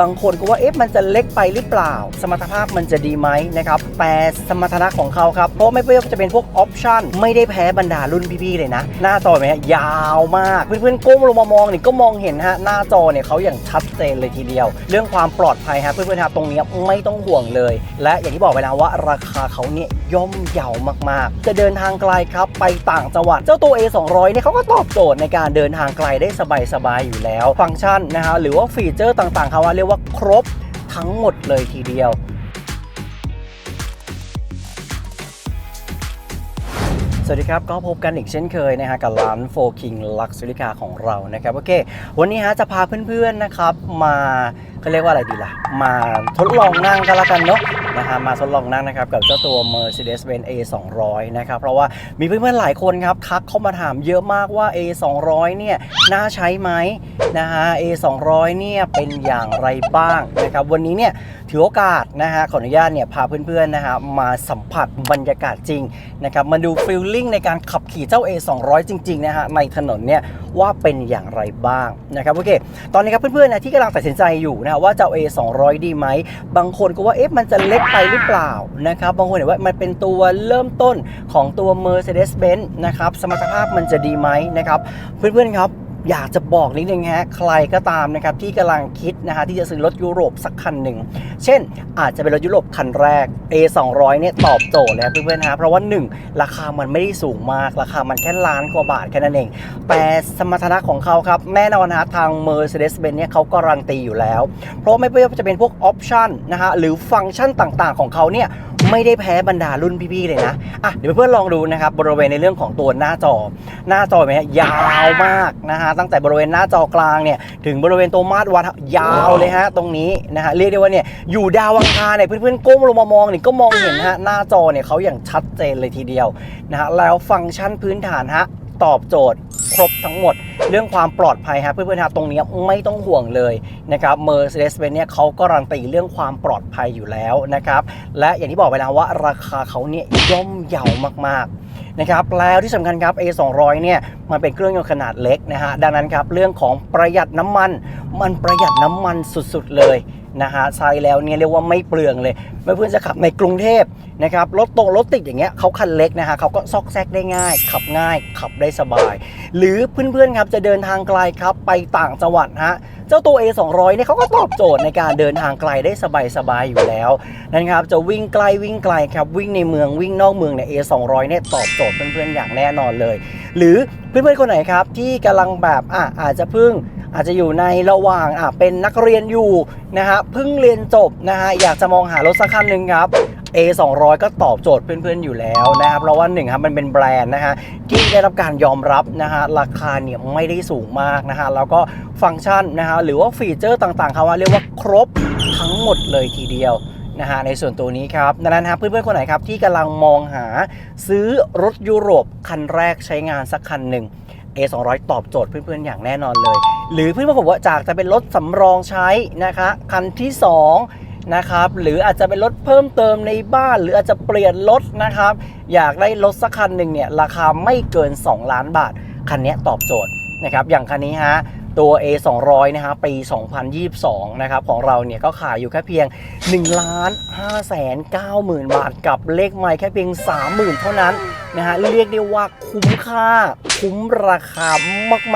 บางคนก็ว่าเอ๊ะมันจะเล็กไปหรือเปล่า สมรรถภาพมันจะดีไหมนะครับแต่สมรรถนะของเขาครับ เพราะไม่ว่าจะเป็นพวกออปชั่นไม่ได้แพ้บรรดารุ่นพี่ๆเลยนะ หน้าจอไหมยาวมาก เพื่อนๆก้มลงมามองนี่ก็มองเห็นฮะหน้าจอเนี่ยเขาอย่างชัดเจนเลยทีเดียว เรื่องความปลอดภัยฮะเพื่อนๆครับตรงเนี้ยไม่ต้องห่วงเลย และอย่างที่บอกไปแล้วว่าราคาเขาเนี่ยย่อมเยาวมากๆ จะเดินทางไกลครับไปต่างจังหวัดเจ้าตัว A 2 0 0 เนี่ยเขาก็ตอบโจทย์ในการเดินทางไกลได้สบายๆอยู่แล้ว ฟังก์ชันนะฮะหรือว่าฟีเจอร์ต่างๆเขาว่าเรียกว่าครบทั้งหมดเลยทีเดียวสวัสดีครับ ก็พบกันอีกเช่นเคยนะฮะกับร้านโฟคิงลักซ์ลิกาของเรานะครับ โอเค วันนี้ฮะจะพาเพื่อนๆนะครับมา เขาเรียกว่าอะไรดีล่ะ มาทดลองนั่งกันละกันเนาะนะฮะมาทดลองนั่งนะครับกับเจ้าตัว Mercedes-Benz A 2 0 0นะครับเพราะว่ามีเพื่อนๆหลายคนครับทักเข้ามาถามเยอะมากว่า A 2 0 0เนี่ยน่าใช้ไหมนะฮะ A 2 0 0เนี่ยเป็นอย่างไรบ้างนะครับวันนี้เนี่ยถือโอกาสนะฮะขออนุญาตเนี่ยพาเพื่อนๆนะฮะมาสัมผัสบรรยากาศจริงนะครับมาดูฟิลลิ่งในการขับขี่เจ้า A 2 0 0จริงๆนะฮะในถนนเนี่ยว่าเป็นอย่างไรบ้างนะครับโอเคตอนนี้ครับเพื่อนๆนะที่กำลังตัดสินใจอยู่นะว่าจะเอา A 2 0 0 ดีไหม บางคนก็ว่าเอ๊ะมันจะเล็กไปหรือเปล่านะครับบางคนเห็นว่ามันเป็นตัวเริ่มต้นของตัว Mercedes-Benz นะครับสมรรถภาพมันจะดีไหมนะครับเพื่อนๆครับอยากจะบอกนิดนึงฮะใครก็ตามนะครับที่กำลังคิดนะฮะที่จะซื้อรถยุโรปสักคันหนึ่ง เช่น อาจจะเป็นรถยุโรปคันแรก A 2 0 0 เนี่ยตอบโจทย์เลยครับเพื่อนๆฮะเพราะว่า 1 ราคามันไม่ได้สูงมาก ราคามันแค่ล้านกว่าบาทแค่นั้นเอง แต่สมรรถนะของเขาครับ แน่นอนฮะทาง Mercedes-Benz เนี่ยเขาการันตีอยู่แล้ว เพราะไม่ว่าจะเป็นพวกออปชั่นนะฮะหรือฟังก์ชันต่างๆ ของเขาเนี่ยไม่ได้แพ้บรรดารุ่นพี่ๆเลยนะ อะเดี๋ยวเพื่อนๆลองดูนะครับบริเวณในเรื่องของตัวหน้าจอ หน้าจอเห็นไหมยาวมากนะฮะตั้งแต่บริเวณหน้าจอกลางเนี่ยถึงบริเวณตัวมาตรวัดยาวเลยฮะตรงนี้นะฮะเรียกได้ว่าเนี่ยอยู่ดาวอังคารเนี่ยเพื่อนๆก้มลงมามองเนี่ยก็มองเห็นฮะหน้าจอเนี่ยเขาอย่างชัดเจนเลยทีเดียวนะฮะแล้วฟังก์ชันพื้นฐานฮะตอบโจทย์ครบทั้งหมด เรื่องความปลอดภัยฮะเพื่อนๆฮะตรงนี้ไม่ต้องห่วงเลยนะครับ Mercedes-Benz เนี่ยเขาการันตีเรื่องความปลอดภัยอยู่แล้วนะครับ และอย่างที่บอกไปแล้วว่าราคาเขาเนี่ยย่อมเยาวมากๆ นะครับแล้วที่สำคัญครับ A 2 0 0 เนี่ยมันเป็นเครื่องยนต์ขนาดเล็กนะฮะดังนั้นครับเรื่องของประหยัดน้ำมัน มันประหยัดน้ำมันสุดๆเลยนะฮะใช้แล้วเนี่ยเรียกว่าไม่เปลืองเลยไม่เพื่อนจะขับในกรุงเทพนะครับรถตรงรถติดอย่างเงี้ยเขาคันเล็กนะฮะเขาก็ซอกแซกได้ง่าย ขับง่าย ขับได้สบาย หรือเพื่อนๆครับจะเดินทางไกลครับไปต่างจังหวัดฮะ จ้าตัว A 2 0 0 เนี่ยเขาก็ตอบโจทย์ในการเดินทางไกลได้สบายๆอยู่แล้วนะครับจะวิ่งไกลวิ่งไกลครับวิ่งในเมืองวิ่งนอกเมืองเนี่ย A 2 0 0 เนี่ยตอบโจทย์เพื่อนๆอย่างแน่นอนเลย หรือเพื่อนๆคนไหนครับที่กำลังแบบอะอาจจะเพิ่งอาจจะอยู่ในระหว่างอะเป็นนักเรียนอยู่นะฮะเพิ่งเรียนจบนะฮะอยากจะมองหารถสักคันหนึ่งครับ A 2 0 0 ก็ตอบโจทย์เพื่อนๆอยู่แล้วนะครับเพราะว่าหนึ่งครับมันเป็นแบรนด์นะฮะที่ได้รับการยอมรับนะฮะราคาเนี่ยไม่ได้สูงมากนะฮะแล้วก็ฟังก์ชันนะฮะหรือว่าฟีเจอร์ต่างๆครับว่าเรียกว่าครบทั้งหมดเลยทีเดียวนะฮะในส่วนตัวนี้ครับดังนั้นครับเพื่อนๆคนไหนครับที่กำลังมองหาซื้อรถยุโรปคันแรกใช้งานสักคันหนึ่ง A 2 0 0 ตอบโจทย์เพื่อนๆอย่างแน่นอนเลย หรือเพื่อนๆผมว่าจากจะเป็นรถสำรองใช้นะคะคันที่ 2 นะครับ หรืออาจจะเป็นรถเพิ่มเติมในบ้าน หรืออาจจะเปลี่ยนรถนะครับ อยากได้รถสักคันหนึ่งเนี่ยราคาไม่เกิน 2 ล้านบาท คันนี้ตอบโจทย์นะครับ อย่างคันนี้ฮะตัว A 2 0 0นะฮะปี 2022 นะครับ ของเราเนี่ยก็ขายอยู่แค่เพียง1ล้าน5แสน9หมื่นบาทกับเลขไมล์แค่เพียง 30,000 เท่านั้นนะฮะเรียกได้ว่าคุ้มค่า คุ้มราคา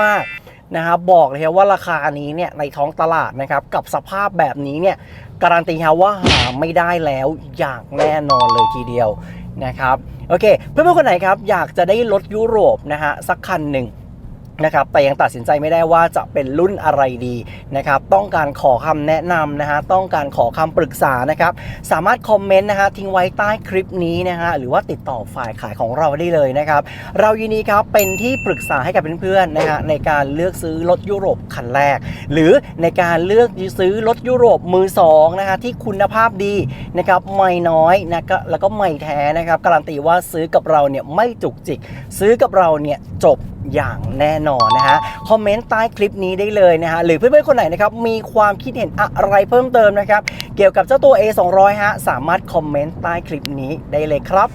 มาก ๆ นะครับบอกเลยว่าราคานี้เนี่ยในท้องตลาดนะครับกับสภาพแบบนี้เนี่ยการันตีครับว่าหาไม่ได้แล้วอย่างแน่นอนเลยทีเดียวนะครับโอเค เพื่อนๆคนไหนครับอยากจะได้รถยุโรปนะฮะสักคันหนึ่ง นะครับแต่ยังตัดสินใจไม่ได้ว่าจะเป็นรุ่นอะไรดีนะครับต้องการขอคำแนะนำนะฮะต้องการขอคำปรึกษานะครับสามารถคอมเมนต์นะฮะทิ้งไว้ใต้คลิปนี้นะฮะหรือว่าติดต่อฝ่ายขายของเราได้เลยนะครับเรายินดีครับเป็นที่ปรึกษาให้กับเพื่อนๆนะฮะในการเลือกซื้อรถยุโรปคันแรก หรือในการเลือกซื้อรถยุโรปมือสองนะฮะที่คุณภาพดีนะครับไม่น้อยนะก็แล้วก็ไม่แท้นะครับการันตีว่าซื้อกับเราเนี่ยไม่จุกจิก ซื้อกับเราเนี่ยจบ อย่างแน่นอนนะฮะคอมเมนต์ใต้คลิปนี้ได้เลยนะฮะหรือเพื่อนๆคนไหนนะครับมีความคิดเห็นอะไรเพิ่มเติมนะครับเกี่ยวกับเจ้าตัว A 2 0 0ฮะสามารถคอมเมนต์ใต้คลิปนี้ได้เลยครับ